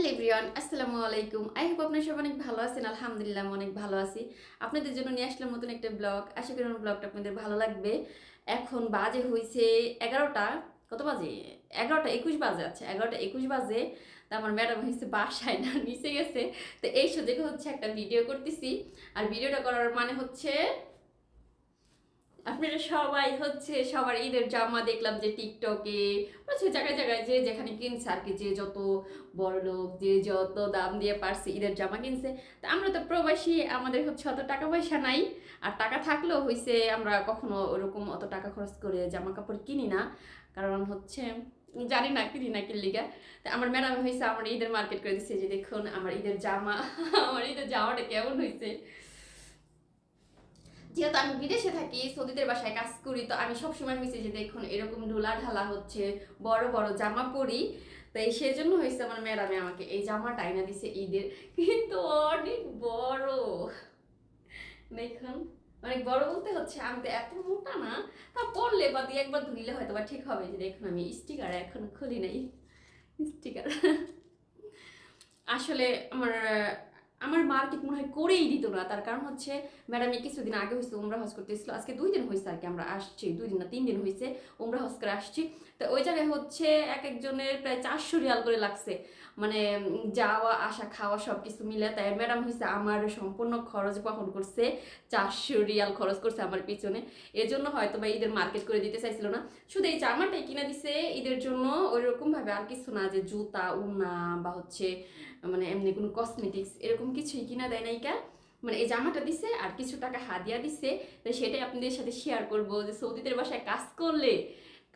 Hello everyone, আসসালামু আলাইকুম। I hope আপনার সব অনেক ভালো আছেন, আলহামদুলিল্লাহ আমি অনেক ভালো আছি। আপনাদের জন্য নিয়ে আসলাম নতুন একটা ব্লগ। আশা করি আমার ব্লগটা আপনাদের ভালো লাগবে। এখন বাজে হয়েছে এগারোটা, কত বাজে? এগারোটা একুশ বাজে আছে এগারোটা একুশ বাজে। তা আমার ম্যাডাম হয়েছে বাসায়, না, নিচে গেছে। তো এই সুযোগে হচ্ছে একটা ভিডিও করতেছি। আর ভিডিওটা করার মানে হচ্ছে আপনারা সবাই হচ্ছে সবার ঈদের জামা দেখলাম যে টিকটকে হচ্ছে জায়গায় জায়গায় যে যেখানে কিনছে আর কি, যে যত বড় লোক, যে যত দাম দিয়ে পারছে ঈদের জামা কিনছে। তা আমরা তো প্রবাসী, আমাদের হচ্ছে অত টাকা পয়সা নাই। আর টাকা থাকলেও হয়েছে আমরা কখনো ওরকম অত টাকা খরচ করে জামা কাপড় কিনি না। কারণ হচ্ছে, জানি না কিনি না কিনলিগা তা আমার ম্যাডাম হয়েছে আমার ঈদের মার্কেট করে দিচ্ছে যে দেখুন, আমার ঈদের জামা, আমার ঈদের জামাটা কেমন হয়েছে যেহেতু আমি বিদেশে থাকি, সৌদিদের বাসায় কাজ করি, তো আমি সবসময় হয়েছে যে দেখুন, এরকম ঢোলা ঢালা হচ্ছে, বড় বড় জামা পরি। তাই সেজন্য হয়েছে আমার ম্যাডামে আমাকে এই জামাটা আইনা দিছে ঈদের। কিন্তু অনেক বড়। দেখুন, অনেক বড় বলতে হচ্ছে, আমি তো এত মোটা না, তা পরলে বা দিয়ে একবার ধুইলে হয়তো বা ঠিক হবে যে দেখুন, আমি স্টিকার এখন খুলি নাই। স্টিকার। আসলে আমার আমার মার্কেট মনে হয় করেই দিত না। তার কারণ হচ্ছে, ম্যাডাম কিছুদিন আগে হয়েছে উমরা হজ করতে এসেছিল আজকে দুই দিন হয়েছে আর কি আমরা আসছি। দুই দিন না, তিন দিন হয়েছে উমরা হজ করে আসছি। তো ওই জায়গায় হচ্ছে এক একজনের প্রায় চারশো রিয়াল করে লাগছে। মানে যাওয়া, আসা, খাওয়া সব কিছু মিলে তাই ম্যাডাম হয়েছে আমার সম্পূর্ণ খরচ বহন করছে, চারশো রিয়াল খরচ করছে আমার পিছনে। এজন্য হয়তো বা ঈদের মার্কেট করে দিতে চাইছিল না। শুধু এই জামাটাই কিনে দিছে, ঈদের জন্য ওই রকম ভাবে আর কিছু না যে জুতা, উনা বা হচ্ছে মানে এমনি কোনো কসমেটিক্স এরকম কিছুই কিনা দেয় নাইকা মানে এই জামাটা দিছে আর কিছু টাকা হাদিয়া দিছে তো সেটাই আপনাদের সাথে শেয়ার করব যে সৌদিদের বাসায় কাজ করলে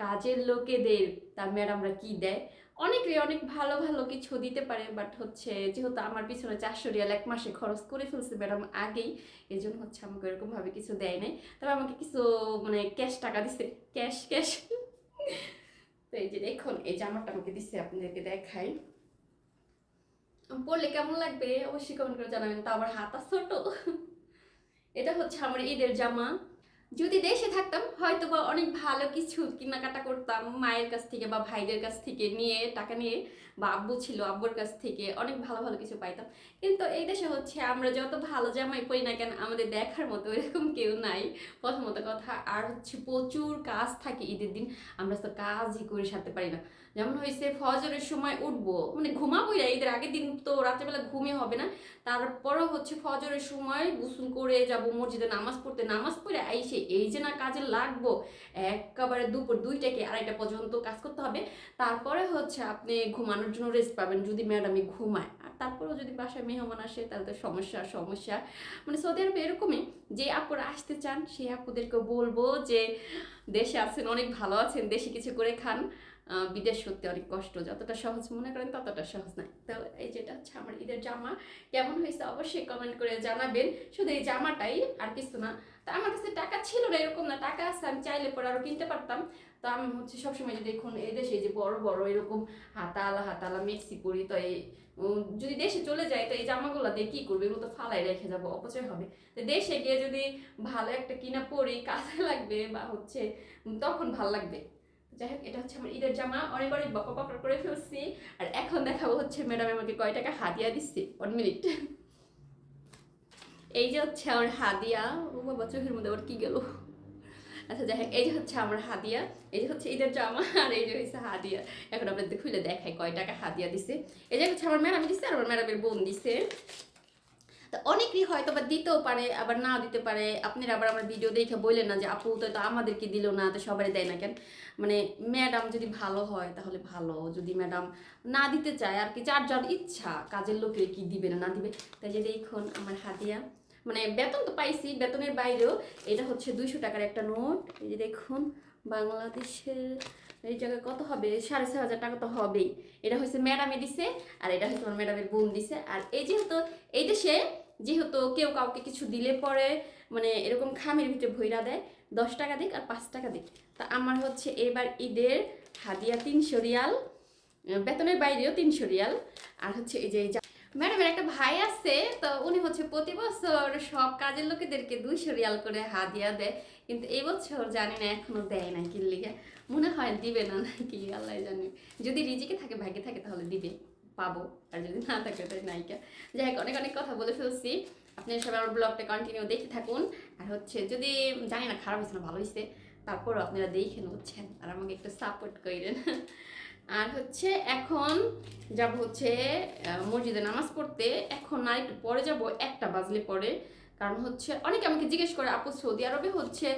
কাজের লোকেদের, তার ম্যাডামরা কি দেয়? অনেকে অনেক ভালো ভালো কিছু দিতে পারে বাট হচ্ছে যেহেতু আমার পিছনে চারশো রিয়াল এক মাসে খরচ করে ফেলছে ম্যাডাম আগেই এই জন্য হচ্ছে আমাকে এরকমভাবে কিছু দেয় নাই। তবে আমাকে কিছু মানে ক্যাশ টাকা দিছে। ক্যাশ ক্যাশ তো এই যে দেখুন, এই জামাটা আমাকে দিচ্ছে আপনাদেরকে দেখাই। পরলে কেমন লাগবে? অবশ্যই কমেন্ট করে জানাবেন। তা আবার হাতা ছোট এটা হচ্ছে আমার ঈদের জামা। যদি দেশে থাকতাম হয়তো বা অনেক ভালো কিছু কেনাকাটা করতাম মায়ের কাছ থেকে বা ভাইদের কাছ থেকে নিয়ে, টাকা নিয়ে বা আব্বু ছিল, আব্বুর কাছ থেকে অনেক ভালো ভালো কিছু পাইতাম। কিন্তু এই দেশে হচ্ছে আমরা যত ভালো জামাই পরি না কেন, আমাদের দেখার মতো এরকম কেউ নাই। প্রথমত কথা, আর হচ্ছে প্রচুর কাজ থাকে ঈদের দিন, আমরা তো কাজই করে সারতে পারি না। যেমন হয়েছে ফজরের সময় উঠবো মানে ঘুমাবোই না, ঈদের আগের দিন তো রাত্রেবেলা ঘুমিয়ে হবে না। তারপরও হচ্ছে ফজরের সময় গোসল করে যাব, মসজিদে নামাজ পড়তে, নামাজ পড়ে আইসে এই যে না কাজে লাগবো, একেবারে দুপুর দুইটাকে আড়াইটা পর্যন্ত কাজ করতে হবে। তারপরে হচ্ছে আপনি ঘুমানোর জন্য রেস্ট পাবেন যদি ম্যাডামে ঘুমায়। আর তারপরেও যদি বাসায় মেহমান আসে, তাহলে তো সমস্যা সমস্যা। মানে সৌদি আরবে এরকমই যে আপুরা আসতে চান, সেই আপুদেরকে বলব যে দেশে আছেন, অনেক ভালো আছেন, দেশে কিছু করে খান। বিদেশ সত্যি অনেক কষ্ট, যতটা সহজ মনে করেন ততটা সহজ নয় তো এই যেটা হচ্ছে আমার ঈদের জামা, কেমন হয়েছে অবশ্যই কমেন্ট করে জানাবেন। শুধু এই জামাটাই আর কিছু না। তা আমার কাছে টাকা ছিল না, এরকম না। টাকা আছে, আমি চাইলে পরে আরও কিনতে পারতাম। তো আমি হচ্ছে সবসময় যে দেখুন, এই দেশে যে বড় বড় এরকম হাতালা হাতালা মেক্সি করি, তো এই যদি দেশে চলে যায় তো এই জামাগুলো দিয়ে কী করবে? এগুলো তো ফালাই রেখে যাব, অপচয় হবে। তো দেশে গিয়ে যদি ভালো একটা কিনা পরি, কাজে লাগবে বা হচ্ছে, তখন ভালো লাগবে। যাই হোক, এটা হচ্ছে আমার ঈদের জামা। অনেক অনেক বকা বকর করে ফেলছি। আর এখন দেখাবো হচ্ছে ম্যাডাম আমাকে কয় টাকা হাতিয়া দিচ্ছে। ওয়ান মিনিট এই যে হচ্ছে আমার হাদিয়া, ও বাবা, চোখের মধ্যে আবার কি গেল? আচ্ছা যাই এই যে হচ্ছে আমার হাদিয়া, এই যে হচ্ছে ঈদের জামা, আর এই যে হচ্ছে হাদিয়া। এখন আপনাদের খুলে দেখাই কয় টাকা হাদিয়া দিছে। এই যে হচ্ছে আমার ম্যাডাম দিছে, আর আমার ম্যাডামের বোন দিছে। অনেকেই হয়তো বা দিতেও পারে, আবার না দিতে পারে। আপনারা আবার আমার ভিডিও দেখে বললেন না যে, আপু, তো আমাদেরকে দিল না? তো সবারই দেয় না কেন? মানে ম্যাডাম যদি ভালো হয়, তাহলে ভালো। যদি ম্যাডাম না দিতে চায়, আর কি যার যার ইচ্ছা, কাজের লোকের কি দিবে না না দিবে? তাই যে দেখুন আমার হাতিয়া মানে বেতন তো পাইছি, বেতনের বাইরেও। এটা হচ্ছে দুইশো টাকার একটা নোট। এই যে দেখুন, বাংলাদেশের এই জায়গায় কত হবে? সাড়ে ছয় হাজার টাকা তো হবেই। এটা হচ্ছে ম্যাডামে দিছে, আর এটা হচ্ছে আমার ম্যাডামের বোন দিছে। আর এই যেহেতু এই দেশে যেহেতু কেউ কাউকে কিছু দিলে পরে মানে এরকম খামের ভিতরে ভৈরা দেয়, দশ টাকা দিক আর পাঁচ টাকা দিক। তা আমার হচ্ছে এবার ঈদের হাদিয়া তিনশো রিয়াল বেতনের বাইরেও তিনশো রিয়াল। আর হচ্ছে এই যে ম্যাডামের একটা ভাই আছে, তো উনি হচ্ছে প্রতি বছর সব কাজের লোকেদেরকে দুইশো রিয়াল করে হাদিয়া দেয় কিন্তু এই বছর জানি না, এখনও দেয় না কি লিগে। মনে হয় দিবে না নাকি আল্লাহ জানে। যদি রিজিকে থাকে, ভাগ্যে থাকে, তাহলে দিবে। পাবো। আর যদি না থাকে, তাই নায়িকা যাই হোক, অনেক অনেক কথা বলে ফেলছি। আপনারা সবাই আমার ব্লগটা কন্টিনিউ দেখে থাকুন। আর হচ্ছে, যদি জানি না খারাপ হয়েছে না ভালো হয়েছে, তারপরও আপনারা দেখে বুঝছেন আর আমাকে একটু সাপোর্ট করেন আর হচ্ছে এখন যাব হচ্ছে মসজিদে নামাজ পড়তে। এখন আর একটু পরে যাব, একটা বাজলে পরে। কারণ হচ্ছে অনেকে আমাকে জিজ্ঞেস করে, আপু, সৌদি আরবে হচ্ছে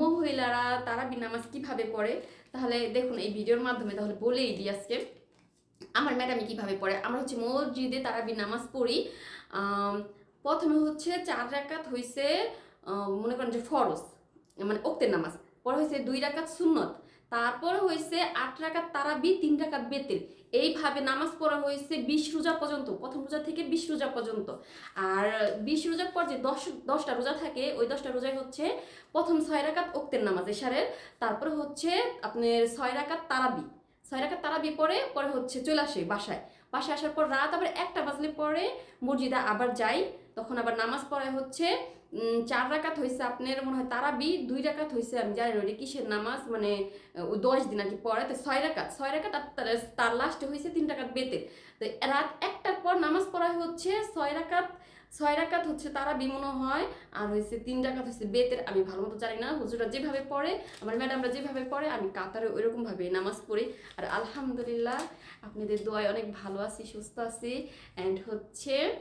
মহিলারা তারাবি নামাজ কীভাবে পড়ে? তাহলে দেখুন, এই ভিডিওর মাধ্যমে তাহলে বলেই দিই আজকে। আমার ম্যাডামে কীভাবে পড়ে? আমরা হচ্ছে মসজিদে তারাবি নামাজ পড়ি। প্রথমে হচ্ছে চার রাকাত হয়েছে মনে করেন যে ফরজ মানে ওক্তের নামাজ। পরে হয়েছে দুই রাকাত সুন্নত। তারপর হয়েছে আট রাকাত তারাবি, তিন রাকাত বেতের। এইভাবে নামাজ পড়া হয়েছে বিশ রোজা পর্যন্ত, প্রথম রোজা থেকে বিশ রোজা পর্যন্ত। আর বিশ রোজার পর যে দশ, দশটা রোজা থাকে, ওই দশটা রোজায় হচ্ছে প্রথম ছয় রাকাত ওক্তের নামাজ, এশারের। তারপরে হচ্ছে আপনার ছয় রাকাত তারাবি। ছয় রাকাত তারাবি পরে পরে হচ্ছে চলে আসে বাসায়। বাসায় আসার পর রাত আবার একটা বাজলে পরে মসজিদে আবার যাই। তখন আবার নামাজ পড়ায় হচ্ছে চার রাকাত হয়েছে আপনার মনে হয় তারাবি, দুই রাকাত হয়েছে আমি জানি না কিসের নামাজ? মানে দশ দিন আর কি পরে তো ছয় রাকাত ছয় রাকাত আর তার- লাস্টে হয়েছে তিন রাকাত বেতে তো রাত একটার পর নামাজ পড়া হচ্ছে ছয় রাকাত ছয় রাকাত হচ্ছে তারা বিমনো হয়, আর হয়েছে তিন রাকাত হচ্ছে বেতের, আমি ভালো মতো জানি না। হুজুরা যেভাবে পড়ে, আমার ম্যাডামরা যেভাবে পড়ে, আমি কাতারে ওইরকম ভাবে নামাজ পড়ি। আর আলহামদুলিল্লাহ, আপনাদের দোয়ায় অনেক ভালো আছি, সুস্থ আছি। অ্যান্ড হচ্ছে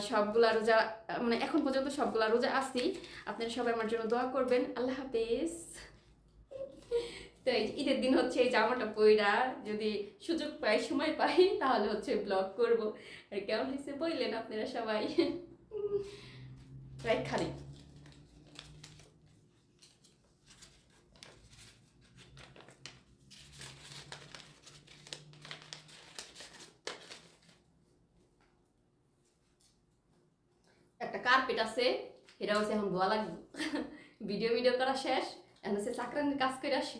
সবগুলা রোজা মানে এখন পর্যন্ত সবগুলা রোজা আছি। আপনারা সবাই আমার জন্য দোয়া করবেন। আল্লাহ হাফিজ। তো ঈদের দিন হচ্ছে এই জামাটা পইরা যদি সুযোগ পাই, সময় পাই, তাহলে হচ্ছে ব্লগ করব। আর কেমন হয়েছে বললেন আপনারা সবাই। রাইট, খালি। কার্পেট আছে এটা হচ্ছে এখন ধোয়া লাগবে। ভিডিও ভিডিও করা শেষ এখন হচ্ছে চাকরানির কাজ করে আসি।